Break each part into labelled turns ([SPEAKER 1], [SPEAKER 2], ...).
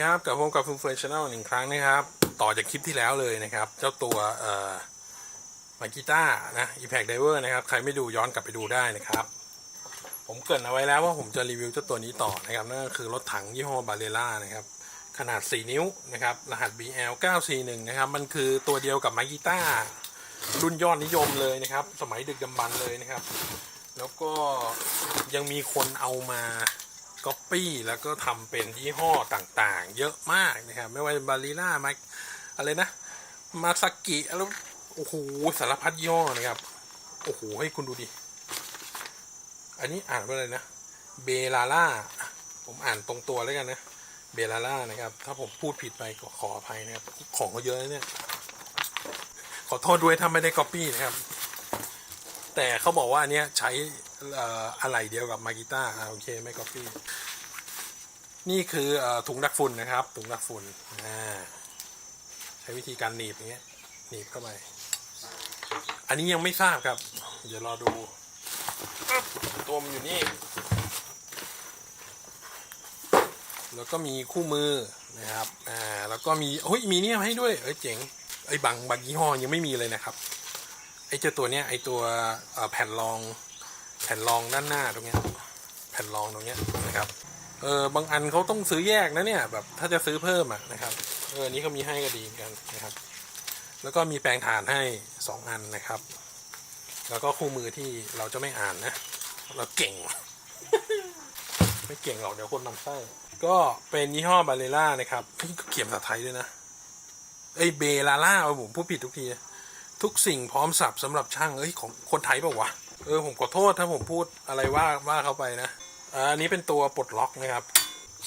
[SPEAKER 1] ครับกับผมกับฟูเฟอร์ชแนลหนึ่งครั้งนะครับ ต่อจากคลิปที่แล้วเลยนะครับ เจ้าตัวเอ่อมากิต้านะ Impact Diver นะครับ ใครไม่ดูย้อนกลับไปดูได้นะครับ ผมเกรินเอาไว้แล้วว่าผมจะรีวิวเจ้าตัวนี้ต่อนะครับนั่นก็คือรถถังยี่ห้อบาเลล่านะครับ ขนาด 4 นิ้วนะครับ รหัส BL 941นะครับ มันคือตัวเดียวกับมากิต้ารุ่นยอดนิยมเลยนะครับ สมัยดึกดำบรรเลยนะครับ แล้วก็ยังมีคนเอามา ก๊อปปี้แล้วก็ทำเป็นยี่ห้อต่างๆ เยอะมากนะครับ ไม่ว่าจะบาลีน่ามาอะไรนะ มาสกิแล้วโอ้โหสารพัดย่อนะครับ โอ้โหให้คุณดูดิ อันนี้อ่านว่าอะไรนะ เบลาล่า ผมอ่านตรงตัวแล้วกันนะ เบลาล่านะครับ ถ้าผมพูดผิดไปก็ขออภัยนะครับ ของเขาเยอะเนี่ย ขอโทษด้วยถ้าไม่ได้ก๊อปปี้นะครับ แต่เขาบอกว่าอันเนี้ยใช้ อะไหล่เดียวกับมากิต้าโอเคไม่ก๊อปปี้นี่คืออถุงดักฝุ่นนะครับ ถุงดักฝุ่นใช้วิธีการหนีบอย่างเงี้ยหนีบเข้าไป อันนี้ยังไม่ทราบครับ เดี๋ยวรอดู ตัวมันอยู่นี่ แล้วก็มีคู่มือนะครับอ่าแล้วก็มีเฮ้ยมีเนี่ยให้ด้วยเอ้ยเจ๋งไอ้บางบางยี่ห้อยังไม่มีเลยนะครับไอ้เจ้าตัวเนี้ยไอ้ตัวแผ่นรอง แผ่นรองด้านหน้าตรงเนี้ยแผ่นรองตรงเนี้ยนะครับเออบางอันเขาต้องซื้อแยกนะเนี่ยแบบถ้าจะซื้อเพิ่มอะนะครับเออนี้เขามีให้ก็ดีกันนะครับ แล้วก็มีแปลงฐานให้สองอันนะครับ แล้วก็คู่มือที่เราจะไม่อ่านนะเราเก่ง ไม่เก่งหรอกเดี๋ยวคนนำไส้ก็เป็นยี่ห้อบาเลล่านะครับเฮ้ยเขียนภาษาไทยด้วยนะเอ้เบลาล่าผมพูดผิดทุกที ทุกสิ่งพร้อมสับสำหรับช่างเอ้ยของคนไทยเปล่าวะ เออผมขอโทษถ้าผมพูดอะไรว่าว่าเขาไปนะอันนี้เป็นตัวปลดล็อกนะครับ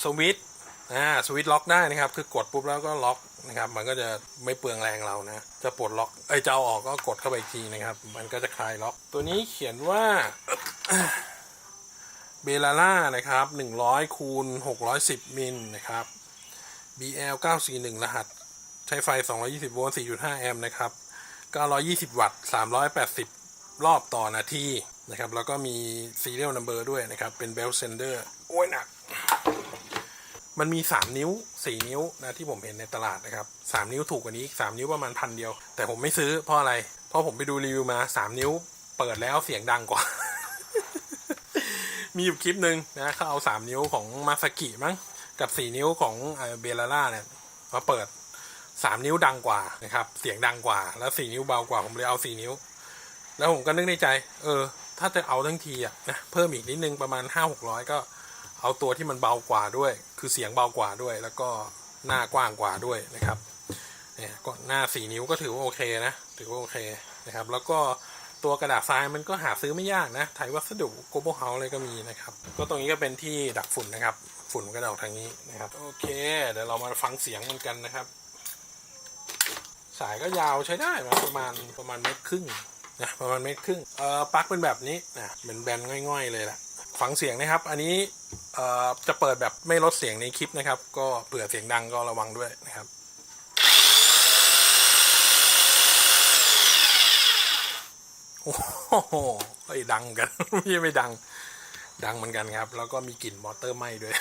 [SPEAKER 1] สวิตช์อ่าสวิตช์ล็อกได้นะครับ คือกดปุ๊บแล้วก็ล็อกนะครับ มันก็จะไม่เปลืองแรงเรานะ จะปลดล็อกเอ้จะเอาออกก็กดเข้าไปอีกทีนะครับ มันก็จะคลายล็อก ตัวนี้เขียนว่าเบลาล่านะครับ100คูณ610 มิลนะครับ BL 941 รหัส ใช้ไฟ 220 โวลต์ 4.5 แอมป์นะครับ 920 วัตต์ 380 รอบต่อนาทีนะครับ แล้วก็มี serial number ด้วยนะครับ เป็น belt sender โอ้ยหนัก มันมี 3 นิ้ว 4 นิ้วนะที่ผมเห็นในตลาดนะครับ 3 นิ้วถูกกว่านี้อีก3นิ้วประมาณพันเดียว แต่ผมไม่ซื้อเพราะอะไร เพราะผมไปดูรีวิวมา 3 นิ้ว เปิดแล้วเสียงดังกว่า มีอยู่คลิปหนึ่งนะเขาเอา 3 นิ้วของมาสกิมั้งกับ 4 นิ้วของเบลล่าเนี่ยมาเปิด3นิ้วดังกว่านะครับ เสียงดังกว่า แล้ว4นิ้วเบากว่า ผมเลยเอา4นิ้ว แล้วผมก็นึกในใจ เออ ถ้าจะเอาทั้งทีอะนะเพิ่มอีกนิดนึงประมาณ5 600ก็เอาตัวที่มันเบากว่าด้วย คือเสียงเบากว่าด้วย แล้วก็หน้ากว้างกว่าด้วยนะครับเนี่ยก็หน้า4นิ้วก็ถือว่าโอเคนะถือว่าโอเคนะครับ แล้วก็ตัวกระดาษทรายมันก็หาซื้อไม่ยากนะไทยวัสดุโกโบเฮาอะไรก็มีนะครับ ก็ตรงนี้ก็เป็นที่ดักฝุ่นนะครับ ฝุ่นก็จะออกทางนี้นะครับ โอเค เดี๋ยวเรามาฟังเสียงมันกันนะครับ สายก็ยาวใช้ได้นะประมาณประมาณเมตรครึ่ง นะประมาณเมตรครึ่งเอ่อปลั๊กเป็นแบบนี้นะเป็นแบนง่อยๆเลยแหละฟังเสียงนะครับ อันนี้เอ่อจะเปิดแบบไม่ลดเสียงในคลิปนะครับ ก็เผื่อเสียงดังก็ระวังด้วยนะครับโอ้โหไอ้ดังกันไม่ใช่ไม่ดังดังเหมือนกันครับ แล้วก็มีกลิ่นมอเตอร์ไหม้ด้วย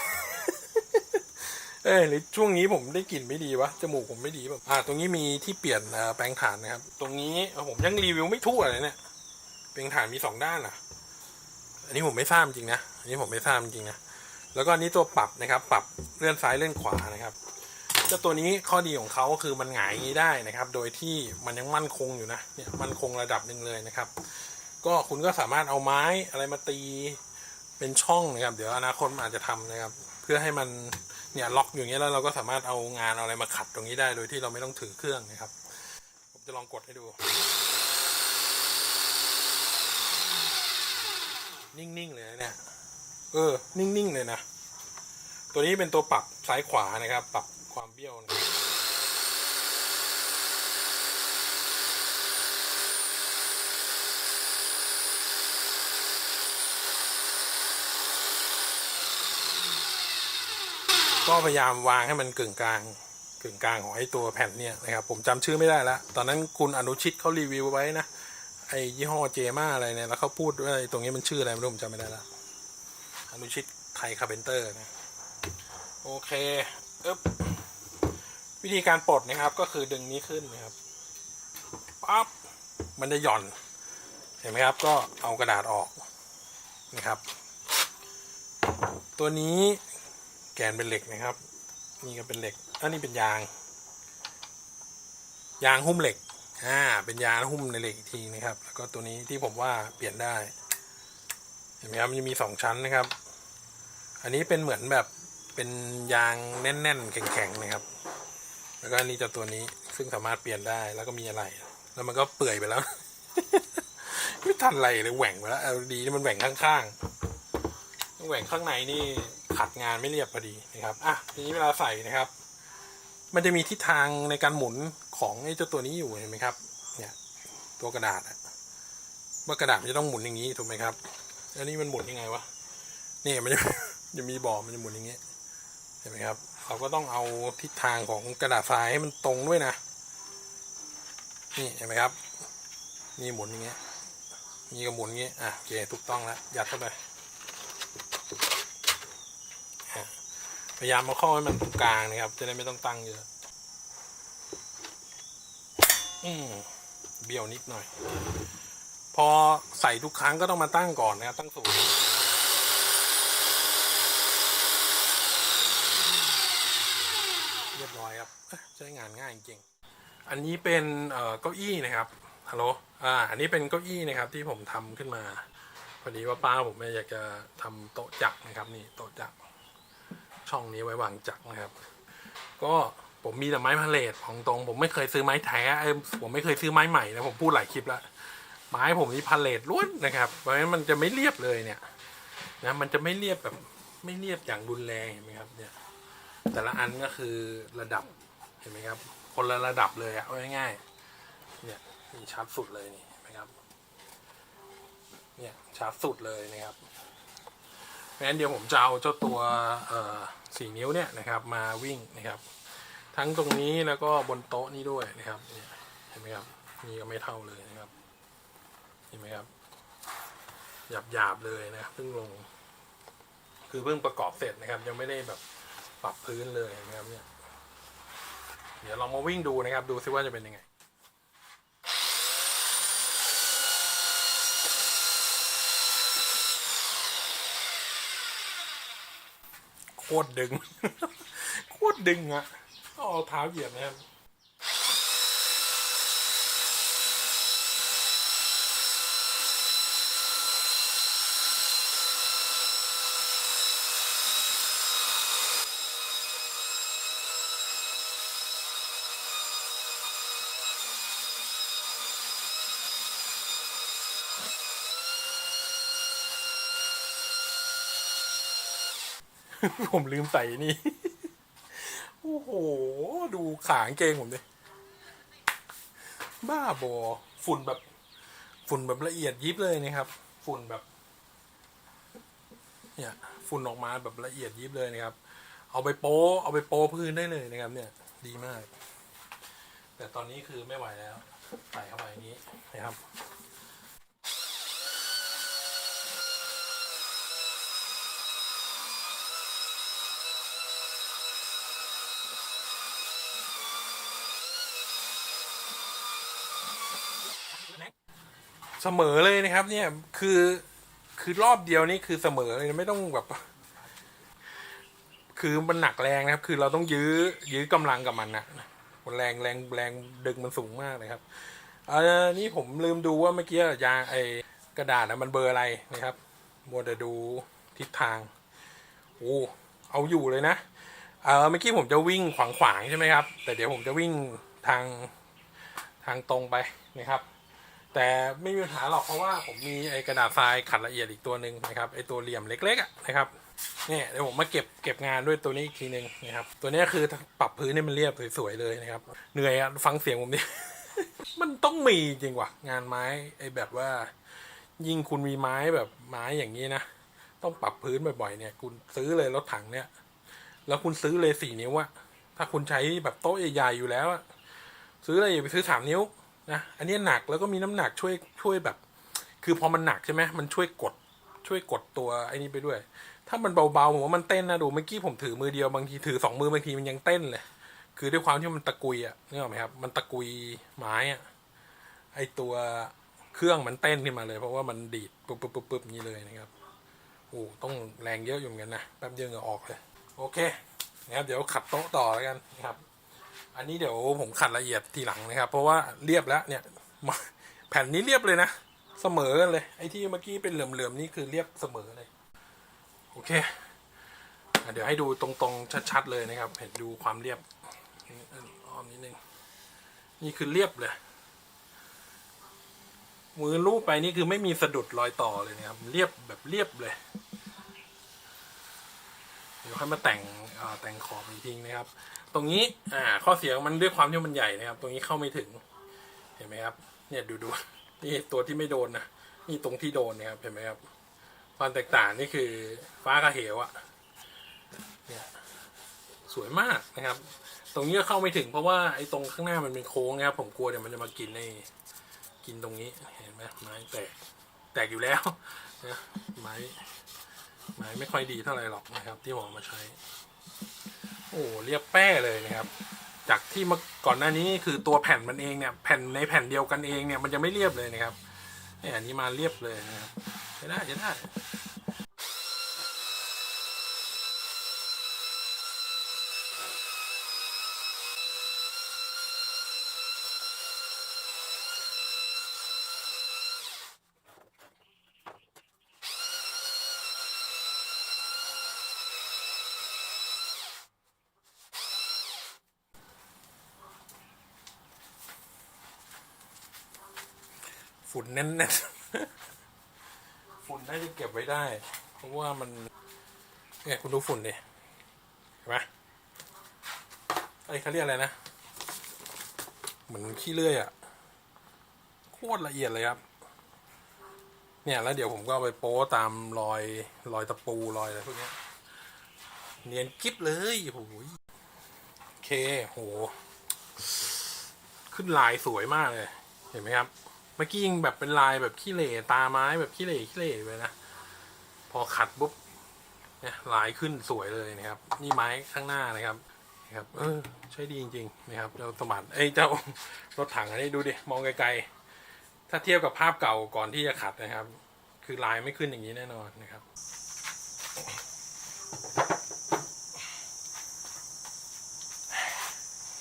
[SPEAKER 1] เอ้ยหรือช่วงนี้ผมได้กลิ่นไม่ดีวะจมูกผมไม่ดีแบบอ่าตรงนี้มีที่เปลี่ยนแปรงฐานนะครับ ตรงนี้ผมยังรีวิวไม่ทั่วเลยเนี่ยแปรงฐานมีสองด้านอะ อันนี้ผมไม่ทราบจริงนะอันนี้ผมไม่ทราบจริงนะแล้วก็อันนี้ตัวปรับนะครับ ปรับเลื่อนซ้ายเลื่อนขวานะครับเจ้าตัวนี้ข้อดีของเขาก็คือมันหงายงี้ได้นะครับ โดยที่มันยังมั่นคงอยู่นะเนี่ยมั่นคงระดับหนึ่งเลยนะครับ ก็คุณก็สามารถเอาไม้อะไรมาตีเป็นช่องนะครับ เดี๋ยวอนาคตมันอาจจะทำนะครับ เพื่อให้มัน เนี่ยล็อกอย่างเงี้ยแล้วเราก็สามารถเอางานเอาอะไรมาขัดตรงนี้ได้โดยที่เราไม่ต้องถือเครื่องนะครับ ผมจะลองกดให้ดู นิ่งๆเลยนะเนี่ย เออ นิ่งๆเลยนะ ตัวนี้เป็นตัวปรับซ้ายขวานะครับ ปรับความเบี้ยวนะครับ ก็พยายามวางให้มันกึ่งกลางกึ่งกลางของไอ้ตัวแผ่นเนี่ยนะครับผมจำชื่อไม่ได้แล้วตอนนั้นคุณอนุชิตเขารีวิวไว้นะไอ้ยี่ห้อเจมาอะไรเนี่ยแล้วเขาพูดว่าตรงนี้มันชื่ออะไรไม่รู้ผมจำไม่ได้แล้วอนุชิตไทยคาร์เพนเตอร์นะโอเคอึ๊บวิธีการปลดนะครับก็คือดึงนี้ขึ้นนะครับปั๊บมันจะหย่อน เห็นไหมครับ ก็เอากระดาษออกนะครับ ตัวนี้ แกนเป็นเหล็กนะครับ นี่ก็เป็นเหล็กอันนี้เป็นยาง ยางหุ้มเหล็กอ่าเป็นยางหุ้มในเหล็กอีกทีนะครับ แล้วก็ตัวนี้ที่ผมว่าเปลี่ยนได้ เห็นไหมครับมันจะมีสองชั้นนะครับ อันนี้เป็นเหมือนแบบเป็นยางแน่นๆ แข็งๆนะครับ แล้วก็อันนี้จะตัวนี้ซึ่งสามารถเปลี่ยนได้แล้วก็มีอะไร แล้วมันก็เปื่อยไปแล้วไม่ทันไรเลยแหว่งไปแล้ว LED นี่มันแหว่งข้างๆแหว่งข้างในนี่ ขัดงานไม่เรียบพอดีนะครับอะทีนี้เวลาใส่นะครับ มันจะมีทิศทางในการหมุนของไอ้เจ้าตัวนี้อยู่เห็นไหมครับ เนี่ยตัวกระดาษอะว่ากระดาษมันจะต้องหมุนอย่างนี้ถูกไหมครับแล้วนี่มันหมุนยังไงวะเนี่ยมันจะจะมีบ่อมันจะหมุนอย่างนี้เห็นไหมครับ เราก็ต้องเอาทิศทางของกระดาษทรายให้มันตรงด้วยนะนี่เห็นไหมครับนี่หมุนอย่างเงี้ยนี่ก็หมุนอย่างเงี้ยอะโอเคถูกต้องแล้วยัดเข้าไปอะ พยายามเอาเข้าให้มันตรงกลางนะครับ จะได้ไม่ต้องตั้งเยอะ อืมเบี้ยวนิดหน่อย พอใส่ทุกครั้งก็ต้องมาตั้งก่อนนะครับตั้งสูตรเรียบร้อยครับใช้งานง่ายจริงอันนี้เป็นเก้าอี้นะครับฮัลโหลอ่าอันนี้เป็นเก้าอี้นะครับ ที่ผมทำขึ้นมาพอดีว่าป้าผมเนี่ยอยากจะทำโต๊ะจักรนะครับ นี่โต๊ะจักร ช่องนี้ไว้วางจักรนะครับ ก็ผมมีแต่ไม้พาเลทของตรง ผมไม่เคยซื้อไม้แท้เออผมไม่เคยซื้อไม้ใหม่นะผมพูดหลายคลิปแล้วไม้ผมนี่พาเลทล้วนนะครับเพราะฉะนั้นมันจะไม่เรียบเลยเนี่ยนะมันจะไม่เรียบแบบไม่เรียบอย่างรุนแรงเห็นไหมครับเนี่ยแต่ละอันก็คือระดับเห็นไหมครับ คนละระดับเลยอะเอาง่ายๆเนี่ยนี่ชัดสุดเลยนี่เห็นไหมครับเนี่ยชัดสุดเลยนะครับ เพราะฉะนั้นเดี๋ยวผมจะเอาเจ้าตัวสี่นิ้วเนี่ยนะครับมาวิ่งนะครับ ทั้งตรงนี้แล้วก็บนโต๊ะนี้ด้วยนะครับเนี่ยเห็นไหมครับนี่ก็ไม่เท่าเลยนะครับเห็นไหมครับหยาบหยาบๆเลยนะเพิ่งลง คือเพิ่งประกอบเสร็จนะครับ ยังไม่ได้แบบปรับพื้นเลยนะครับเนี่ยเดี๋ยวลองมาวิ่งดูนะครับ ดูซิว่าจะเป็นยังไง ตรดึง โคตรดึงอะ่ะเอาเท้าเหยียบนะครับ ผมลืมใส่นี่ โอ้โห ดูขางเกงผมดิบ้าบอ ฝุ่นแบบ ฝุ่นแบบละเอียดยิบเลยนะครับ ฝุ่นแบบ เนี่ย ฝุ่นออกมาแบบละเอียดยิบเลยนะครับ เอาไปโป้เอาไปโป้พื้นได้เลยนะครับ เนี่ย ดีมาก แต่ตอนนี้คือไม่ไหวแล้ว ใส่เข้าไปอย่างนี้นะครับ เสมอเลยนะครับ เนี่ยคือคือรอบเดียวนี่คือเสมอเลยไม่ต้องแบบคือมันหนักแรงนะครับ คือเราต้องยื้อยื้อกำลังกับมันนะมันแรงแรงแรงดึงมันสูงมากเลยครับออนี่ผมลืมดูว่าเมื่อกี้ยางไอกระดาษนะมันเบอร์อะไรนะครับมัวแต่ดูทิศทางโอ้เอาอยู่เลยนะเออเมื่อกี้ผมจะวิ่งขวางขวางๆใช่ไหมครับ แต่เดี๋ยวผมจะวิ่งทางทางตรงไปนะครับ แต่ไม่มีปัญหาหรอกเพราะว่าผมมีไอ้กระดาษทรายขัดละเอียดอีกตัวหนึ่งนะครับไอ้ตัวเหลี่ยมเล็กๆอะนะครับเนี่ยเดี๋ยวผมมาเก็บเก็บงานด้วยตัวนี้อีกทีหนึ่งนะครับ ตัวนี้คือปรับพื้นให้มันเรียบสวยๆเลยนะครับ เหนื่อยอะฟังเสียงผมดิมันต้องมีจริงว่ะงานไม้ไอ้แบบว่า ยิ่งคุณมีไม้แบบไม้อย่างนี้นะต้องปรับพื้นบ่อยๆเนี่ย คุณซื้อเลยรถถังเนี่ย แล้วคุณซื้อเลยสี่นิ้วอะถ้าคุณใช้แบบโต๊ะใหญ่ๆอยู่แล้วอะซื้อเลยอย่าไปซื้อสามนิ้ว นะอันนี้หนักแล้วก็มีน้ำหนักช่วยช่วยแบบ คือพอมันหนักใช่ไหมมันช่วยกดช่วยกดตัวไอ้นี้ไปด้วย ถ้ามันเบาๆผมว่ามันเต้นนะดูเมื่อกี้ผมถือมือเดียวบางทีถือสองมือบางทีมันยังเต้นเลย คือด้วยความที่มันตะกุยอะนึกออกไหมครับ มันตะกุยไม้อะไอตัวเครื่องมันเต้นขึ้นมาเลย เพราะว่ามันดีดปุ๊บปุ๊บปุ๊บปุ๊บอย่างนี้เลยนะครับโอ้ต้องแรงเยอะอยู่เหมือนกันนะแป๊บเดียวเหงือออกเลย โอเคนะครับเดี๋ยวขัดโต๊ะต่อแล้วกันนะครับ อันนี้เดี๋ยวผมขัดละเอียดทีหลังนะครับ เพราะว่าเรียบแล้วเนี่ยแผ่นนี้เรียบเลยนะ เสมอกันเลย ไอ้ที่เมื่อกี้เป็นเหลื่อมๆนี่คือเรียบเสมอเลย โอเค เดี๋ยวให้ดูตรงๆชัด ๆ เลยนะครับ เห็นดูความเรียบอ้อมนิดนึงนี่คือเรียบเลย มือลูบไปนี่คือไม่มีสะดุดรอยต่อเลยนะครับ เรียบแบบเรียบเลย เดี๋ยวค่อยมาแต่งแต่งขอบอีกทีนะครับ ตรงนี้อ่าข้อเสียงมันด้วยความที่มันใหญ่นะครับ ตรงนี้เข้าไม่ถึง เห็นไหมครับ เนี่ยดูดูนี่ตัวที่ไม่โดนนะนี่ตรงที่โดนนี่ยครับเห็นไหมครับความแตกต่างนี่คือฟ้ากับเหวอะเนี่ยสวยมากนะครับ ตรงนี้ก็เข้าไม่ถึงเพราะว่าไอ้ตรงข้างหน้ามันเป็นโค้งนะครับ ผมกลัวเดี๋ยวมันจะมากินในกินตรงนี้เห็นไหมไม้แตกแตกอยู่แล้วนะไม้ไม้ไม่ค่อยดีเท่าไหร่หรอกนะครับ ที่ผมอมาใช้ โอ้เรียบแป้เลยนะครับ จากที่มาก่อนหน้านี้คือตัวแผ่นมันเองเนี่ยแผ่นในแผ่นเดียวกันเองเนี่ยมันจะไม่เรียบเลยนะครับเนี่ยอันนี้มาเรียบเลยนะครับใช้ได้ใช้ได้ ฝุ่นแน่นๆ ฝุ่นน่าจะเก็บไว้ได้ เพราะว่ามันเนี่ยคุณดูฝุ่นดิเห็นไหมไอ้เขาเรียกอะไรนะ เหมือนขี้เลื่อยอะโคตรละเอียดเลยครับ เนี่ยแล้วเดี๋ยวผมก็ไปโป้ตามรอยรอยตะปูรอยอะไรพวกนี้เนียนกิ๊บเลยโอ้โหโอเคโห ขึ้นลายสวยมากเลย เห็นไหมครับ เมื่อกี้ยิงแบบเป็นลายแบบขี้เหร่ตาไม้แบบขี้เหร่ขี้เหร่เลยนะ พอขัดปุ๊บเนี่ยลายขึ้นสวยเลยนะครับ นี่ไม้ข้างหน้านะครับนะครับ เออ ใช้ดีจริงๆนะครับเจ้าสมบัติไอ้เจ้ารถถังอันนี้ดูดิมองไกลๆ ถ้าเทียบกับภาพเก่าก่อนที่จะขัดนะครับ คือลายไม่ขึ้นอย่างนี้แน่นอนนะครับ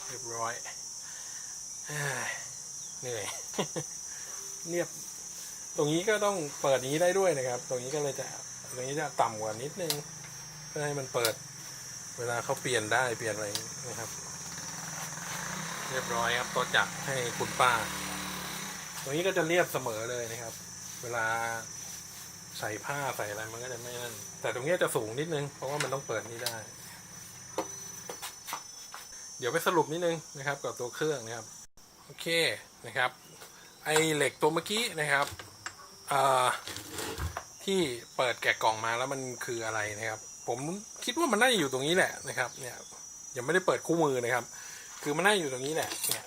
[SPEAKER 1] เรียบร้อยเอ้ยเหนื่อย เรียบ ตรงนี้ก็ต้องเปิดอย่างนี้ได้ด้วยนะครับ ตรงนี้ก็เลยจะตรงนี้จะต่ำกว่านิดนึงเพื่อให้มันเปิด เวลาเขาเปลี่ยนได้เปลี่ยนอะไรนะครับ เรียบร้อยครับตัวจักรให้คุณป้า ตรงนี้ก็จะเรียบเสมอเลยนะครับ เวลาใส่ผ้าใส่อะไรมันก็จะไม่นั่นแต่ตรงนี้จะสูงนิดนึง เพราะว่ามันต้องเปิดนี้ได้ เดี๋ยวไปสรุปนิดนึงนะครับ กับตัวเครื่องนะครับ โอเคนะครับ ไอเหล็กตัวเมื่อกี้นะครับที่เปิดแกะกล่องมาแล้วมันคืออะไรนะครับ ผมคิดว่ามันน่าจะอยู่ตรงนี้แหละนะครับ เนี่ยยังไม่ได้เปิดคู่มือนะครับ คือมันน่าจะอยู่ตรงนี้แหละ เนี่ย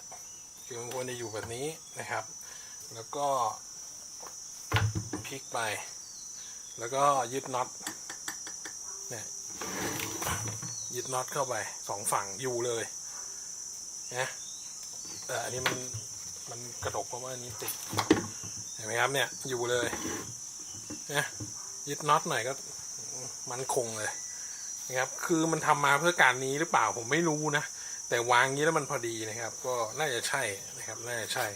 [SPEAKER 1] คือมันควรจะอยู่แบบนี้นะครับ แล้วก็พลิกไป แล้วก็ยึดน็อตเนี่ยยึดน็อตเข้าไปสองฝั่งอยู่เลยนะแต่อันนี้มัน มันกระดกเพราะว่านี้ติด เห็นไหมครับเนี่ย อยู่เลยนะยึดน็อตหน่อยก็ มันคงเลยนะครับ คือมันทำมาเพื่อการนี้หรือเปล่าผมไม่รู้นะ แต่วางนี้แล้วมันพอดีนะครับ ก็น่าจะใช่นะครับ น่าจะใช่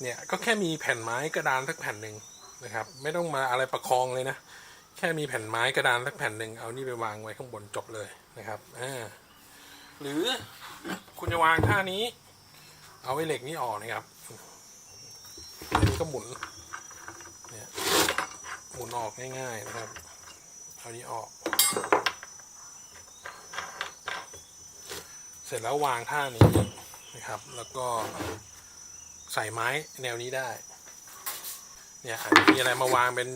[SPEAKER 1] เนี่ยก็แค่มีแผ่นไม้กระดานสักแผ่นหนึ่งนะครับ ไม่ต้องมาอะไรประคองเลยนะ แค่มีแผ่นไม้กระดานสักแผ่นหนึ่งเอานี่ไปวางไว้ข้างบนจบเลยนะครับอ่าหรือคุณจะวางท่านี้ เอาไอ้เหล็กนี้ออกนะครับอันนี้ก็หมุนเนี่ยหมุนออกง่ายๆนะครับเอานี้ออก เสร็จแล้ววางท่านี้นะครับ แล้วก็ใส่ไม้แนวนี้ได้ เนี่ยอาจจะมีอะไรมาวางเป็น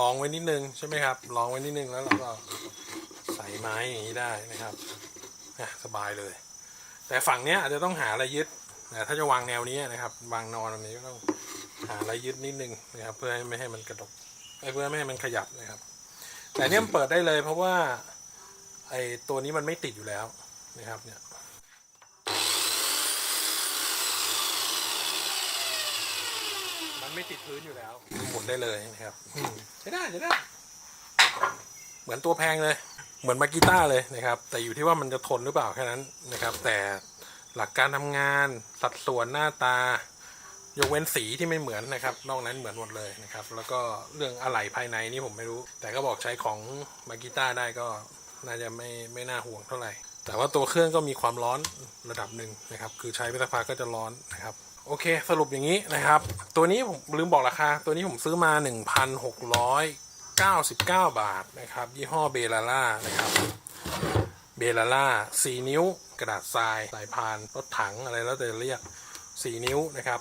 [SPEAKER 1] รองไว้นิดนึงใช่ไหมครับรองไว้นิดนึงแล้วเราก็ใส่ไม้อย่างนี้ได้นะครับอะสบายเลย แต่ฝั่งเนี้ยอาจจะต้องหาอะไรยึด นะถ้าจะวางแนวนี้นะครับ วางนอนแบบนี้ก็ต้องหาอะไรยึดนิดนึงนะครับ เพื่อให้ไม่ให้มันกระดกเเพื่อไม่ให้มันขยับนะครับ แต่เนี่ยเปิดได้เลยเพราะว่าไอตัวนี้มันไม่ติดอยู่แล้วนะครับเนี่ยมันไม่ติดพื้นอยู่แล้วหมุนได้เลยนะครับใช้ได้ใช้ได้ เหมือนตัวแพงเลย เหมือนมากีต้าเลยนะครับ แต่อยู่ที่ว่ามันจะทนหรือเปล่าแค่นั้นนะครับ แต่ หลักการทำงานสัดส่วนหน้าตายกเว้นสีที่ไม่เหมือนนะครับ นอกนั้นเหมือนหมดเลยนะครับ แล้วก็เรื่องอะไหล่ภายในนี่ผมไม่รู้ แต่ก็บอกใช้ของมากิต้าได้ก็น่าจะไม่ไม่น่าห่วงเท่าไหร่ แต่ว่าตัวเครื่องก็มีความร้อนระดับหนึ่งนะครับ คือใช้ไปสักพักก็จะร้อนนะครับ โอเค สรุปอย่างนี้นะครับ ตัวนี้ผมลืมบอกราคา ตัวนี้ผมซื้อมา 1,699 บาทนะครับ ยี่ห้อเบลาร่านะครับ เบลาร่า4นิ้ว กระดาษทรายสายพานรถถังอะไรแล้วแต่เรียก 4 นิ้วนะครับ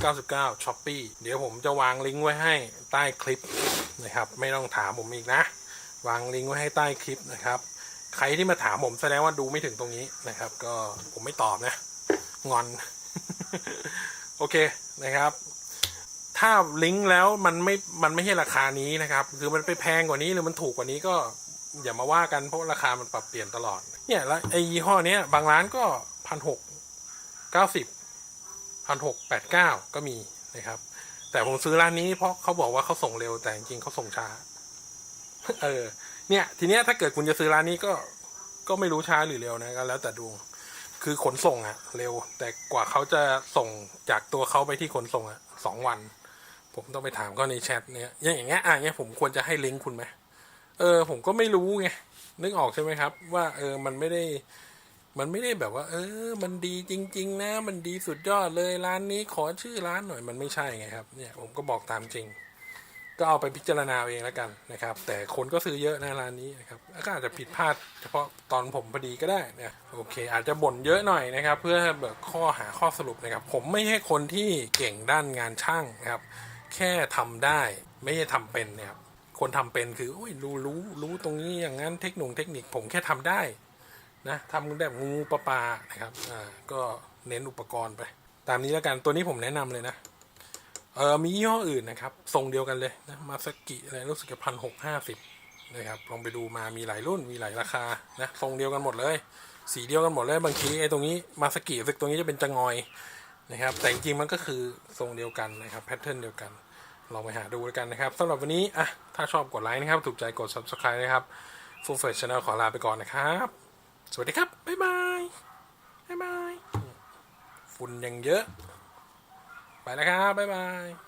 [SPEAKER 1] 1,699ช้อปปี้เดี๋ยวผมจะวางลิงก์ไว้ให้ใต้คลิปนะครับ ไม่ต้องถามผมอีกนะ วางลิงก์ไว้ให้ใต้คลิปนะครับ ใครที่มาถามผมแสดงว่าดูไม่ถึงตรงนี้นะครับ ก็ผมไม่ตอบนะ งอน โอเคนะครับ ถ้าลิงก์แล้วมันไม่ มันไม่ใช่ราคานี้นะครับ คือมันไปแพงกว่านี้หรือมันถูกกว่านี้ก็ อย่ามาว่ากันเพราะราคามันปรับเปลี่ยนตลอด เนี่ยแล้วไอ้ยี่ห้อเนี้ยบางร้านก็พันหกเก้าสิบพันหกแปดเก้าก็มีนะครับ แต่ผมซื้อร้านนี้เพราะเขาบอกว่าเขาส่งเร็วแต่จริงเขาส่งช้า เออ เนี่ย ทีเนี้ยถ้าเกิดคุณจะซื้อร้านนี้ก็ก็ไม่รู้ช้าหรือเร็วนะก็แล้วแต่ดวงคือขนส่งอะเร็ว แต่กว่าเขาจะส่งจากตัวเขาไปที่ขนส่งอะสองวัน ผมต้องไปถามเขาในแชทเนี่ยอย่างเงี้ยอะเงี้ยผมควรจะให้ลิงก์คุณไหม เออ ผมก็ไม่รู้ไง นึกออกใช่ไหมครับ ว่า เออ มันไม่ได้ มันไม่ได้แบบว่า เออ มันดีจริง ๆ นะ มันดีสุดยอดเลยร้านนี้ขอชื่อร้านหน่อย มันไม่ใช่ไงครับ เนี่ยผมก็บอกตามจริง ก็เอาไปพิจารณาเองแล้วกันนะครับ แต่คนก็ซื้อเยอะนะร้านนี้นะครับ ก็อาจจะผิดพลาดเฉพาะตอนผมพอดีก็ได้นะโอเค อาจจะบ่นเยอะหน่อยนะครับ เพื่อแบบข้อหาข้อสรุปนะครับ ผมไม่ใช่คนที่เก่งด้านงานช่างนะครับ แค่ทำได้ ไม่ใช่ทำเป็นนะครับ คนทำเป็นคือโอ้ยรู้รู้รู้ตรงนี้อย่างนั้นเทคนิคเทคนิคผมแค่ทำได้นะทำแบบงูปลาปลานะครับอ่าก็เน้นอุปกรณ์ไป ตามนี้แล้วกันตัวนี้ผมแนะนำเลยนะเออมียี่ห้ออื่นนะครับ ทรงเดียวกันเลยนะมาสกิอะไรรู้สึกจะพันหกห้าสิบนะครับลองไปดูมามีหลายรุ่นมีหลายราคานะทรงเดียวกันหมดเลย สีเดียวกันหมดเลยบางทีไอ้ตรงนี้มาสกิสึกตรงนี้จะเป็นจะงอยนะครับ แต่จริงมันก็คือทรงเดียวกันนะครับแพทเทิร์นเดียวกัน ลองไปหาดูด้วกันนะครับสำหรับวันนี้อะถ้าชอบกดไลค์นะครับ ถูกใจกด subscribe นะครับฟูเฟิร์ช Channel ขอลาไปก่อนนะครับ สวัสดีครับ บ๊ายบาย บ๊ายบาย ฝุ่นยังเยอะ ไปแล้วครับ บ๊ายบาย